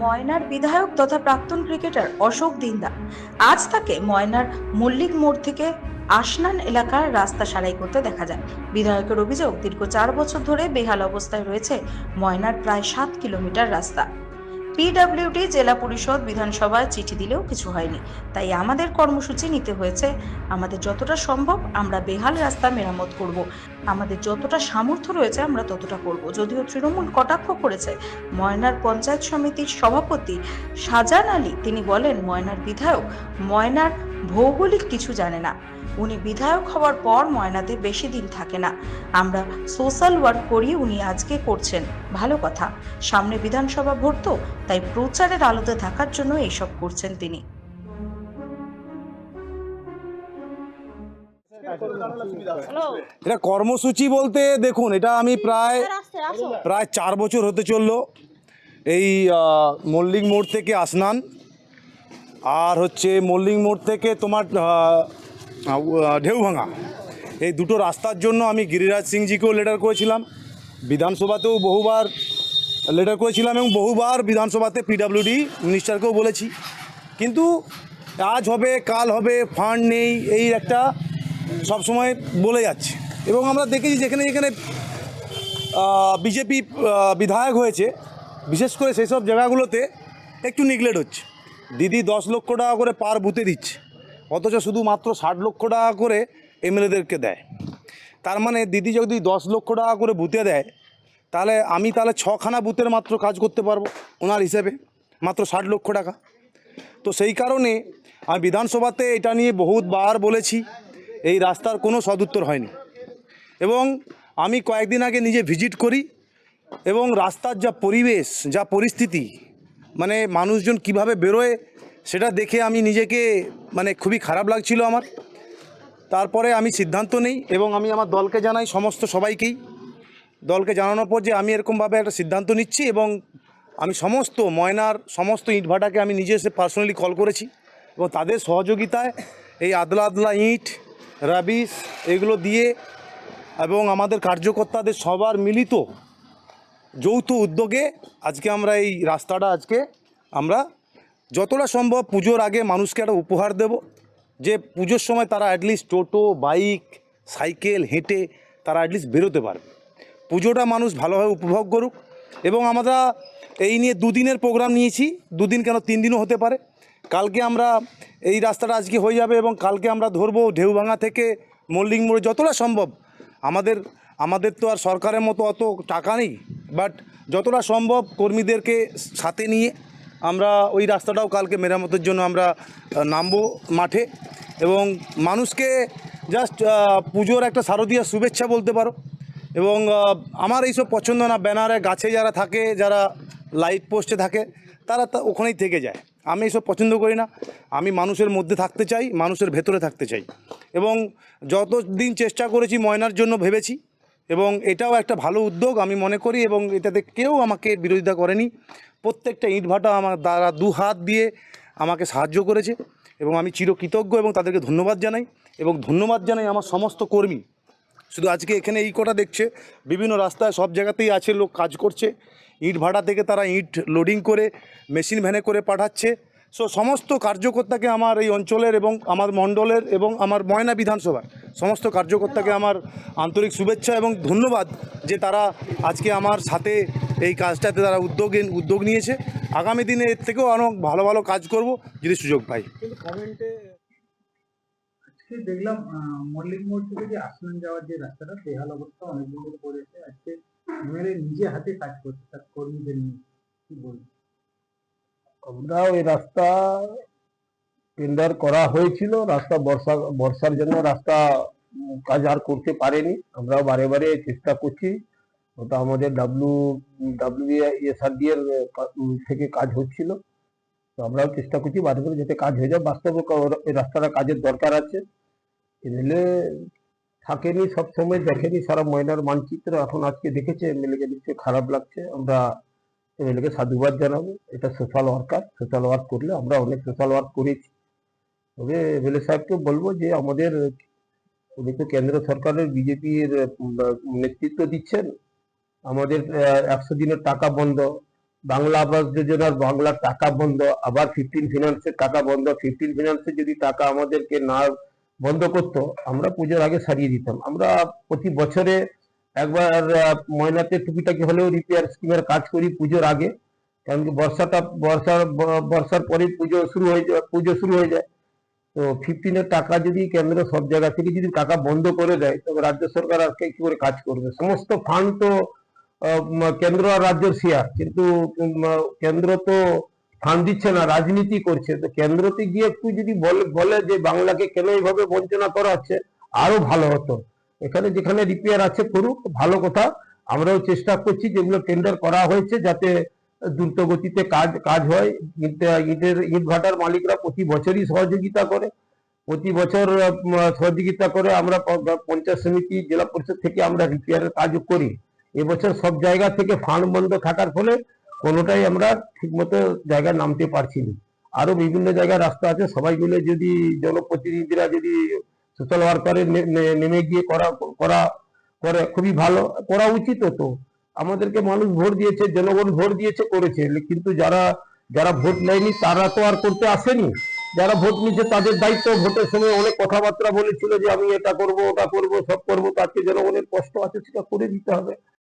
ময়নার বিধায়ক তথা প্রাক্তন ক্রিকেটার অশোক দিন্দা আজ তাকে ময়নার মল্লিক মোড় থেকে আসনান এলাকার রাস্তা সারাই করতে দেখা যায়। বিধায়কের অভিযোগ, দীর্ঘ চার বছর ধরে বেহাল অবস্থায় রয়েছে ময়নার প্রায় সাত কিলোমিটার রাস্তা। পিডব্লিউডি জেলা পরিষদ বিধানসভায় চিঠি দিলেও কিছু হয়নি। তাই আমাদের কর্মসূচি নিতে হয়েছে। আমাদের যতটা সম্ভব আমরা বেহাল রাস্তা মেরামত করব। আমাদের যতটা সামর্থ্য রয়েছে আমরা ততটা করব। যদিও তৃণমূল কটাক্ষ করেছে, ময়নার পঞ্চায়েত সমিতির সভাপতি শাহজাহান আলী। তিনি বলেন, ময়নার বিধায়ক, ময়নার ভৌগোলিক কিছু জানে না। উনি বিধায়ক হওয়ার পর ময়নাতে বেশি দিন থাকে না। আমরা সোশ্যাল ওয়ার্ক করি উনি আজকে করছেন। ভালো কথা। সামনে বিধানসভা ভোট তো তাই প্রচারের আলোতে থাকার জন্য এইসব করছেন তিনি। এটা কর্মসূচি বলতে দেখুন এটা আমি প্রায় প্রায় চার বছর হতে চলল। এই মল্লিক মোড় থেকে আসনান। আর হচ্ছে মল্লিক মোড় থেকে তোমার ঢেউভাঙা। এই দুটো রাস্তার জন্য আমি গিরিরাজ সিংজিকেও লেটার করেছিলাম। বিধানসভাতেও বহুবার লেটার করেছিলাম এবং বহুবার বিধানসভাতে পিডাব্লিউডি মিনিস্টারকেও বলেছি। কিন্তু আজ হবে, কাল হবে, ফান্ড নেই, এই একটা সবসময় বলে যাচ্ছে। এবং আমরা দেখেছি যেখানে যেখানে বিজেপি বিধায়ক হয়েছে, বিশেষ করে সেই সব জায়গাগুলোতে একটু নিগলেট হচ্ছে। দিদি দশ লক্ষ টাকা করে পার বুথে দিচ্ছে। অথচ শুধুমাত্র ষাট লক্ষ টাকা করে এমএলএদেরকে দেয়। তার মানে দিদি যদি দশ লক্ষ টাকা করে বুথে দেয়, তাহলে আমি তাহলে ছখানা বুথের মাত্র কাজ করতে পারব ওনার হিসেবে, মাত্র ষাট লক্ষ টাকা। তো সেই কারণে আমি বিধানসভাতে এটা নিয়ে বহুতবার বলেছি, এই রাস্তার কোনো সদুত্তর হয়নি। এবং আমি কয়েকদিন আগে নিজে ভিজিট করি এবং রাস্তার যা পরিবেশ, যা পরিস্থিতি মানে মানুষজন কীভাবে বেরোয় সেটা দেখে আমি নিজেকে মানে খুবই খারাপ লাগছিল আমার। তারপরে আমি সিদ্ধান্ত নেই এবং আমি আমার দলকে জানাই, সমস্ত সবাইকেই। দলকে জানানোর পর যে আমি এরকমভাবে একটা সিদ্ধান্ত নিচ্ছি এবং আমি সমস্ত ময়নার, সমস্ত ইটভাটাকে আমি নিজে এসে পার্সোনালি কল করেছি এবং তাদের সহযোগিতায় এই আদলা আদলা ইট রাবিস এগুলো দিয়ে এবং আমাদের কার্যকর্তাদের সবার মিলিত যৌথ উদ্যোগে আজকে আমরা এই রাস্তাটা আজকে আমরা যতটা সম্ভব পুজোর আগে মানুষকে একটা উপহার দেব, যে পুজোর সময় তারা অ্যাটলিস্ট টোটো বাইক সাইকেল হেঁটে তারা অ্যাটলিস্ট বেরোতে পারবে। পুজোটা মানুষ ভালোভাবে উপভোগ করুক এবং আমরা এই নিয়ে দুদিনের প্রোগ্রাম নিয়েছি, দুদিন কেন তিন দিনও হতে পারে। কালকে আমরা এই রাস্তাটা আজকে হয়ে যাবে এবং কালকে আমরা ধরবো ঢেউভাঙা থেকে মল্লিক মোড়ে যতটা সম্ভব। আমাদের আমাদের তো আর সরকারের মতো অত টাকা নেই বাট যতটা সম্ভব কর্মীদেরকে সাথে নিয়ে আমরা ওই রাস্তাটাও কালকে মেরামতের জন্য আমরা নামবো মাঠে এবং মানুষকে জাস্ট পুজোর একটা শারদীয় শুভেচ্ছা বলতে পারো। এবং আমার এইসব পছন্দ না, ব্যানারে গাছে যারা থাকে, যারা লাইট পোস্টে থাকে, তারা তা ওখানেই থেকে যায়। আমি এইসব পছন্দ করি না। আমি মানুষের মধ্যে থাকতে চাই, মানুষের ভেতরে থাকতে চাই। এবং যতদিন চেষ্টা করেছি ময়নার জন্য ভেবেছি এবং এটাও একটা ভালো উদ্যোগ আমি মনে করি এবং এটাতে কেউ আমাকে বিরোধিতা করেনি। প্রত্যেকটা ইটভাটা আমার দ্বারা দু হাত দিয়ে আমাকে সাহায্য করেছে এবং আমি চিরকৃতজ্ঞ এবং তাদেরকে ধন্যবাদ জানাই এবং ধন্যবাদ জানাই আমার সমস্ত কর্মী। শুধু আজকে এখানে এই কটা দেখছে, বিভিন্ন রাস্তায় সব জায়গাতেই আছে, লোক কাজ করছে। ইট ভাড়া থেকে তারা ইট লোডিং করে মেশিন ভ্যানে করে পাঠাচ্ছে। সো সমস্ত কার্যকর্তাকে আমার এই অঞ্চলের এবং আমার মণ্ডলের এবং আমার ময়না বিধানসভার সমস্ত কার্যকর্তাকে আমার আন্তরিক শুভেচ্ছা এবং ধন্যবাদ যে তারা আজকে আমার সাথে এই কাজটাতে তারা উদ্যোগ উদ্যোগ নিয়েছে। আগামী দিনে এর থেকেও আরও ভালো ভালো কাজ করব। যদি সুযোগ পাই। কমেন্টে দেখলাম মল্লিক মোড় থেকে যে আসমান যাওয়ার যে রাস্তাটা, বেহাল অবস্থা অনেকদিন ধরে পড়েছে আজকে নিজে হাতে কাজ করছে, তার কর্মীদের নিয়ে। কি বলব? আমরা ওই রাস্তা টেন্ডার করা হয়েছিল, রাস্তা বর্ষা, বর্ষার জন্য রাস্তা কাজ আর করতে পারেনি। আমরা বারে বারে চেষ্টা করছি। ওটা আমাদের ডাব্লু ডাব্লিউ এসআরডি এর থেকে কাজ হচ্ছিল। তো আমরাও চেষ্টা করছি বারে বারে যাতে কাজ হয়ে যায়। বাস্তবে রাস্তাটা কাজের দরকার আছে। এমএলএ থাকেনি, সবসময় দেখেনি। সারা ময়নার মানচিত্র এখন আজকে দেখেছে। এমএলএ কে নিশ্চয়ই খারাপ লাগছে। আমরা এমএলএকে সাধুবাদ জানাব। এটা সোশ্যাল ওয়ার্কার সোশ্যাল ওয়ার্ক করলে আমরা অনেক সোশ্যাল ওয়ার্ক করেছি। তবে এমএলএ সাহেবকে বলব যে আমাদের, উনি তো কেন্দ্র সরকারের বিজেপির নেতৃত্ব দিচ্ছেন। আমাদের একশো দিনের টাকা বন্ধ, বাংলা আবাস যোজনার বাংলার টাকা বন্ধ, আবার ফিফটিন ফিনান্সের টাকা বন্ধ। ফিফটিন ফিনান্সে যদি টাকা আমাদেরকে না বন্ধ করতো, আমরা পুজোর আগে সারিয়ে দিতাম। আমরা প্রতি বছরে একবার ময়নাতে টুকিটাকি হলেও রিপেয়ার স্কিমের কাজ করি পুজোর আগে। কারণ কি বর্ষাটা বর্ষার বর্ষার পরে পুজো শুরু হয়ে যায়, পুজো শুরু হয়ে যায়। তো ফিফটিনের টাকা যদি কেন্দ্র সব জায়গা থেকে যদি টাকা বন্ধ করে দেয়, তবে রাজ্য সরকার আজকে কি করে কাজ করবে? সমস্ত ফান্ড তো কেন্দ্র আর রাজ্যের শেয়ার কিন্তু কেন্দ্র তো ফান্ড দিচ্ছে না, রাজনীতি করছে। তো কেন্দ্রতে গিয়ে একটু যদি বলে বলে যে বাংলাকে কেন এইভাবে বঞ্চনা করা হচ্ছে, আরও ভালো হতো। এখানে যেখানে রিপেয়ার আছে করুক, ভালো কথা। আমরাও চেষ্টা করছি যেগুলো টেন্ডার করা হয়েছে যাতে দ্রুত গতিতে কাজ কাজ হয়। ইট- ইটের ইট ভাটার মালিকরা প্রতি বছরই সহযোগিতা করে। প্রতি বছর সহযোগিতা করে আমরা পঞ্চায়েত সমিতি, জেলা পরিষদ থেকে আমরা রিপেয়ারের কাজও করি। এবছর সব জায়গা থেকে ফান্ড বন্ধ থাকার ফলে কোনোটাই আমরা ঠিকমতো জায়গায় নামতে পারছি না। আরও বিভিন্ন জায়গায় রাস্তা আছে, সবাই মিলে যদি জনপ্রতিনিধিরা যদি সোশ্যাল ওয়ার্কারে নেমে গিয়ে করা করা, করে, খুবই ভালো। করা উচিত তো। আমাদেরকে মানুষ ভোট দিয়েছে, জনগণ ভোট দিয়েছে, করেছে। কিন্তু যারা যারা ভোট নেয়নি, তারা তো আর করতে আসেনি। যারা ভোট নিচ্ছে তাদের দায়িত্ব ভোটের সময় অনেক কথাবার্তা বলেছিল যে, আমি এটা করব, ওটা করব, সব করব তাকে জনগণের কষ্ট আছে, সেটা করে দিতে হবে।